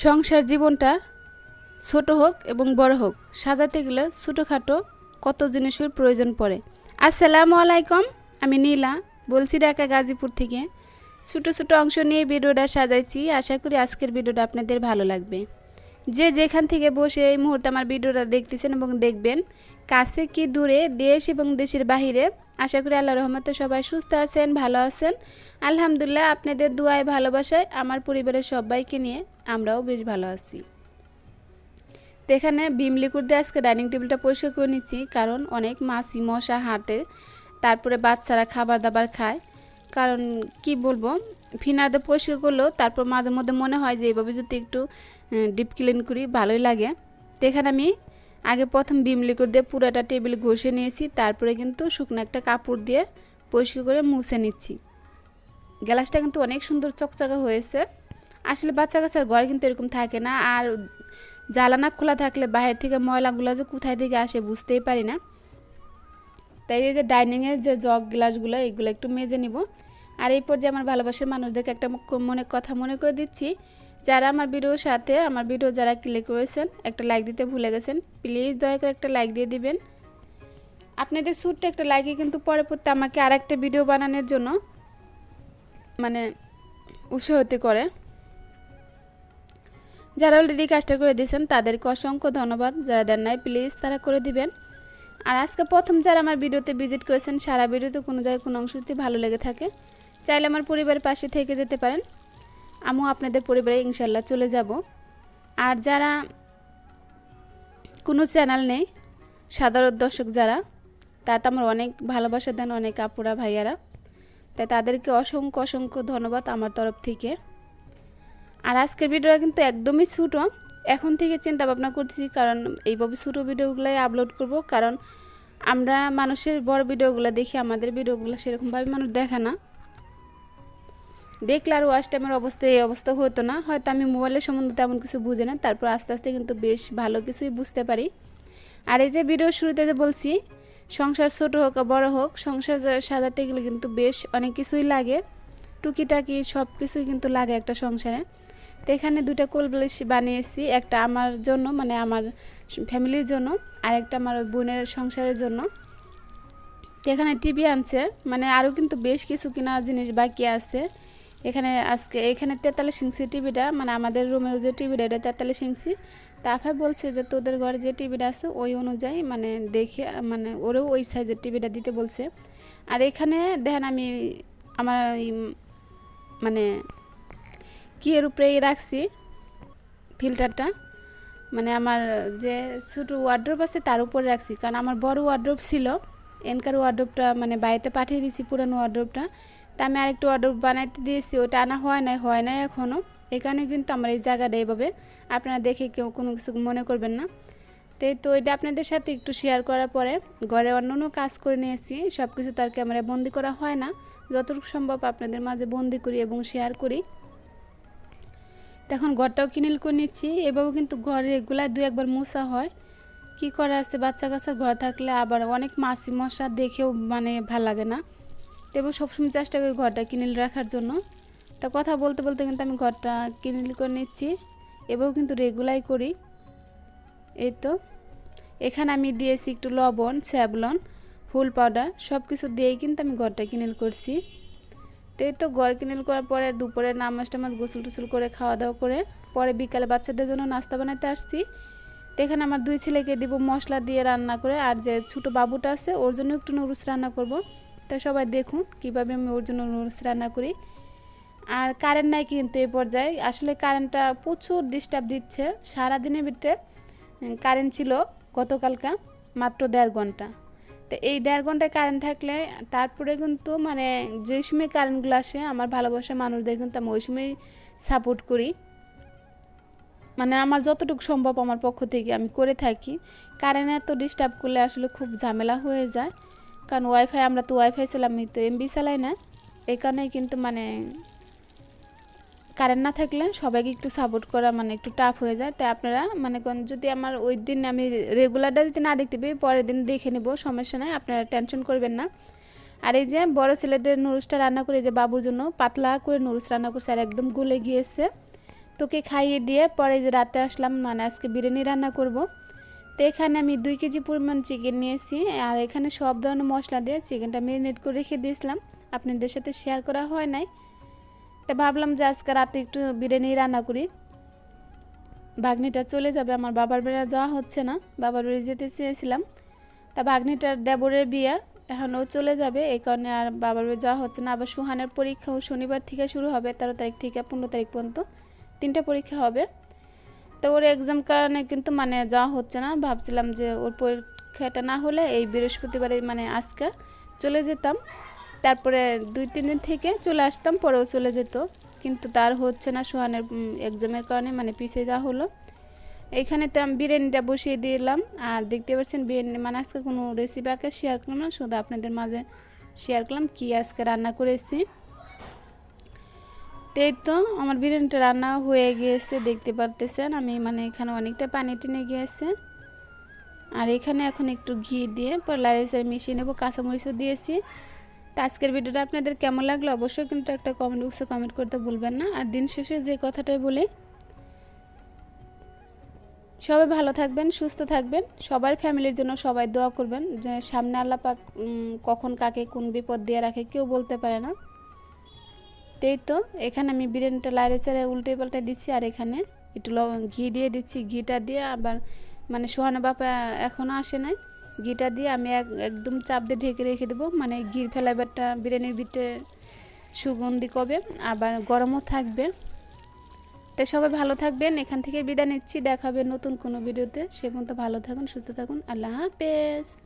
সংসার জীবনটা ছোট হোক এবং বড় হোক, সাজাতে গেলে ছোটোখাটো কত জিনিসের প্রয়োজন পড়ে। আসসালামু আলাইকুম, আমি নীলা, বলছি ঢাকা গাজীপুর থেকে। ছোটো ছোটো অংশ নিয়ে ভিডিওটা সাজাইছি, আশা করি আজকের ভিডিওটা আপনাদের ভালো লাগবে। যে যেখান থেকে বসে এই মুহূর্তে আমার ভিডিওটা দেখতেছেন এবং দেখবেন, কাছে কি দূরে দেশ এবং দেশের বাহিরে আশা করি আল্লাহ রহমতে সবাই সুস্থ আছেন, ভালো আছেন। আলহামদুলিল্লাহ আপনাদের দুয়ায় ভালোবাসায় আমার পরিবারের সবাইকে নিয়ে আমরাও বেশ ভালো আছি। তো এখানে ভীম লিকুইড দিয়ে আজকে ডাইনিং টেবিলটা পরিষ্কার করে নিচ্ছি, কারণ অনেক মাছি মশা হাঁটে, তারপরে বাচ্চারা খাবার দাবার খায়। কারণ কি বলব ফিনার দিয়ে পরিষ্কার করলেও তারপর মাঝে মধ্যে মনে হয় যে এইভাবে যদি একটু ডিপ ক্লিন করি ভালোই লাগে। তো এখানে আমি আগে প্রথম বিম লিকুইড দিয়ে পুরোটা টেবিল ঘষে নিয়েছি, তারপরে কিন্তু শুকনো একটা কাপড় দিয়ে পরিষ্কার করে মুছে নিচ্ছি। গ্লাসটা কিন্তু অনেক সুন্দর চকচকা হয়েছে। আসলে বাচ্চা কাচ্চার ঘরে কিন্তু এরকম থাকে না, আর জ্বালানা খোলা থাকলে বাইরে থেকে ময়লাগুলো যে কোথায় থেকে আসে বুঝতেই পারি না। তাই এই যে ডাইনিংয়ের যে জগ গ্লাসগুলো, এগুলো একটু মেজে নিব। আর এই পর্যায়ে আমার ভালোবাসার মানুষদেরকে একটা মনে কথা মনে করে দিচ্ছি যারা আমার ভিডিওর সাথে, আমার ভিডিও যারা ক্লিক করেছেন, একটা লাইক দিতে ভুলে গেছেন প্লিজ দয়া করে একটা লাইক দিয়ে দিবেন। আপনাদের ছোট্ট একটা লাইকে কিন্তু পরে পড়তে আমাকে আর একটা ভিডিও বানানোর জন্য মানে উৎসাহিত করে। যারা অলরেডি কাজটা করে দিয়েছেন, তাদেরকে অসংখ্য ধন্যবাদ। যারা দেন নাই প্লিজ তারা করে দিবেন। আর আজকে প্রথম যারা আমার ভিডিওতে ভিজিট করেছেন, সারা ভিডিওতে কোনো জায়গায় কোনো অংশতে ভালো লেগে থাকে, চাইলে আমার পরিবারের পাশে থেকে যেতে পারেন। আমিও আপনাদের পরিবারে ইনশাল্লাহ চলে যাব। আর যারা কোনো চ্যানেল নেই, সাধারণ দর্শক যারা তাতে আমার অনেক ভালোবাসা দেন, অনেক আপুরা, ভাইয়ারা। তাই তাদেরকে অসংখ্য অসংখ্য ধন্যবাদ আমার তরফ থেকে। আর আজকের ভিডিওটা কিন্তু একদমই ছোটো। এখন থেকে চিন্তা ভাবনা করতেছি, কারণ এইভাবে ছোটো ভিডিওগুলোই আপলোড করব, কারণ আমরা মানুষের বড় ভিডিওগুলো দেখি, আমাদের ভিডিওগুলো সেরকমভাবে মানুষ দেখে না। দেখলে আর ওয়াশ টাইমের অবস্থা, এই অবস্থা হতো না। হয়তো আমি মোবাইলের সম্বন্ধে তেমন কিছু বুঝি না। তারপর আস্তে আস্তে কিন্তু বেশ ভালো কিছুই বুঝতে পারি। আর এই যে ভিডিও শুরুতে যে বলছি, সংসার ছোট হোক বড় হোক, সংসার সাজাতে গেলে কিন্তু বেশ অনেক কিছুই লাগে। টুকিটাকি সব কিছুই কিন্তু লাগে একটা সংসারে। তো এখানে দুটা কোল ব্লেস বানিয়েছি, একটা আমার জন্য মানে আমার ফ্যামিলির জন্য, আর একটা আমার বোনের সংসারের জন্য। এখানে টিভি আনছে মানে আরও কিন্তু বেশ কিছু কেনার জিনিস বাকি আছে। এখানে আজকে, এখানে তেতাল্লিশ ইঞ্চি টিভিটা মানে আমাদের রুমেও যে টিভিটা, এটা তেতাল্লিশ ইঞ্চি। তা আফাই বলছে যে তোদের ঘরে যে টিভিটা আছে, ওই অনুযায়ী মানে দেখে মানে ওরও ওই সাইজের টিভিটা দিতে বলছে। আর এখানে দেখেন আমি আমার মানে কি এর উপরেই রাখছি ফিল্টারটা মানে আমার যে ছোটো ওয়ার্ড্রোপ আছে, তার উপরে রাখছি। কারণ আমার বড় ওয়ার্ড্রোপ ছিল, এনকার ওয়ার্ড্রোপটা মানে বাড়িতে পাঠিয়ে দিয়েছি পুরানো ওয়ার্ড্রোপটা তা আমি আরেকটু অর্ডার বানাইতে দিয়েছি, ওটা আনা হয় নাই হয় নাই এখনও এখানে কিন্তু আমার এই জায়গাটা এইভাবে, আপনারা দেখে কেউ কোনো কিছু মনে করবেন না। তো তো এটা আপনাদের সাথে একটু শেয়ার করার পরে, ঘরে অন্য অন্য কাজ করে নিয়েছি সব কিছু তার ক্যামেরায় বন্দি করা হয় না। যতটুকু সম্ভব আপনাদের মাঝে বন্দি করি এবং শেয়ার করি। তখন ঘরটাও কিনেল করে নিচ্ছি, এভাবে কিন্তু ঘরে এগুলা দু একবার মোছা হয়। কি করা আছে? বাচ্চা কাচ্চার ঘর থাকলে আবার অনেক মাছি মশা দেখেও মানে ভালো লাগে না। তবু সবসময় চেষ্টা করি ঘরটা কিনেল রাখার জন্য। তা কথা বলতে বলতে কিন্তু আমি ঘরটা কিনেল করে নিচ্ছি। এভাবেও কিন্তু রেগুলাই করি। এই তো। এখানে আমি দিয়েছি একটু লবণ স্যাবলন ফুল পাউডার সব কিছু দিয়েই কিন্তু আমি ঘরটা কিনেল করছি। তো এই তো ঘর কিনেল করার পরে দুপুরে নামাজ টামাজ গোসল টুসল করে খাওয়া দাওয়া করে পরে বিকালে বাচ্চাদের জন্য নাস্তা বানাতে আসছি। তো এখানে আমার দুই ছেলেকে দিব মশলা দিয়ে রান্না করে আর যে ছোটো বাবুটা আছে ওর জন্য একটু নুডলস রান্না করব। তো সবাই দেখুন কীভাবে আমি ওর জন্য নুডলস রান্না করি। আর কারেন্ট নাই কিন্তু এই পর্যায়ে। আসলে কারেন্টটা প্রচুর ডিস্টার্ব দিচ্ছে। সারাদিনের ভিতরে কারেন্ট ছিল গতকালকা মাত্র দেড় ঘণ্টা। তো এই দেড় ঘন্টায় কারেন্ট থাকলে তারপরে কিন্তু মানে যে সময় কারেন্টগুলো আসে, আমার ভালোবাসা মানুষদের কিন্তু আমি ওই সময় সাপোর্ট করি। মানে আমার যতটুকু সম্ভব আমার পক্ষ থেকে আমি করে থাকি। কারেন্ট এত ডিস্টার্ব করলে আসলে খুব ঝামেলা হয়ে যায়। কারণ ওয়াইফাই আমরা তো ওয়াইফাই চালাম তো এমবি চালাই না। এই কারণেই কিন্তু মানে কারেন্ট না থাকলে সবাইকে একটু সাপোর্ট করা মানে একটু টাফ হয়ে যায়। তাই আপনারা মানে কোন যদি আমার ওই দিন আমি রেগুলারটা যদি না দেখতে পাই, পরের দিন দেখে নেব, সমস্যা নাই, আপনারা টেনশন করবেন না। আর এই যে বড় ছেলেদের নুডলসটা রান্না করে যে বাবুর জন্য পাতলা করে নুডলস রান্না করছে, আর একদম গলে গিয়েছে। তোকে খাইয়ে দিয়ে পরে যে রাতে আসলাম মানে আজকে বিরিয়ানি রান্না করব। তো এখানে আমি দুই কেজি পরিমাণ চিকেন নিয়েছি, আর এখানে সব ধরনের মশলা দিয়ে চিকেনটা মেরিনেট করে রেখে দিয়েছিলাম। আপনাদের সাথে শেয়ার করা হয় নাই। তা ভাবলাম যে আজকে রাতে একটু বিরিয়ানি রান্না করি। ভাগ্নিটা চলে যাবে, আমার বাবার বাড়ি যাওয়া হচ্ছে না। বাবার বাড়ি যেতে চেয়েছিলাম। তা ভাগ্নিটার দেবরের বিয়ে, এখন ও চলে যাবে, এই কারণে আর বাবার বাড়ি যাওয়া হচ্ছে না। আবার সুহানের পরীক্ষাও শনিবার থেকে শুরু হবে, তেরো তারিখ থেকে পনেরো তারিখ পর্যন্ত তিনটা পরীক্ষা হবে। তো ওর এক্সাম কারণে কিন্তু মানে যাওয়া হচ্ছে না। ভাবছিলাম যে ওর পরীক্ষাটা না হলে এই বৃহস্পতিবারে মানে আজকে চলে যেতাম। তারপরে দুই, তিন দিন থেকে চলে আসতাম, পরেও চলে যেত। কিন্তু তার হচ্ছে না, সোহানের এক্সামের কারণে মানে পিছিয়ে যাওয়া হলো। এখানে তো আমি বিরিয়ানিটা বসিয়ে দিলাম। আর দেখতে পাচ্ছেন বিরিয়ানি মানে আজকে কোনো রেসিপি আগে শেয়ার করলাম না, শুধু আপনাদের মাঝে শেয়ার করলাম কি আজকে রান্না করেছি। এই তো আমার বিরিয়ানিটা রান্না হয়ে গিয়েছে, দেখতে পারতেছেন। আমি মানে এখানে অনেকটা পানি টেনে গিয়েছে। আর এখানে এখন একটু ঘি দিয়ে পর লাইসের মিশিয়ে নেব, কাঁচামরিচও দিয়েছি। তো আজকের ভিডিওটা আপনাদের কেমন লাগল অবশ্যই কিন্তু একটা কমেন্ট বক্সে কমেন্ট করতে ভুলবেন না। আর দিন শেষে যে কথাটাই বলি, সবাই ভালো থাকবেন, সুস্থ থাকবেন। সবার ফ্যামিলির জন্য সবাই দোয়া করবেন, যে সামনে আল্লাহ পাক কখন কাকে কোন বিপদ দিয়ে রাখে কেউ বলতে পারে না। এই তো, এখানে আমি বিরিয়ানিটা লাইরে সারে উল্টে পাল্টে দিচ্ছি আর এখানে একটু ঘি দিয়ে দিচ্ছি, ঘিটা দিয়ে আবার মানে সোহানা বাপা এখনও আসে নাই। ঘিটা দিয়ে আমি এক- একদম চাপ দিয়ে ঢেকে রেখে দেবো মানে ঘির ফ্লেভারটা বিরিয়ানির ভিতরে সুগন্ধি কবে, আবার গরমও থাকবে। তাই সবাই ভালো থাকবেন, এখান থেকে বিদায় নিচ্ছি দেখাবে নতুন কোনো ভিডিওতে। সে পর্যন্ত ভালো থাকুন, সুস্থ থাকুন, আল্লাহ হাফেজ।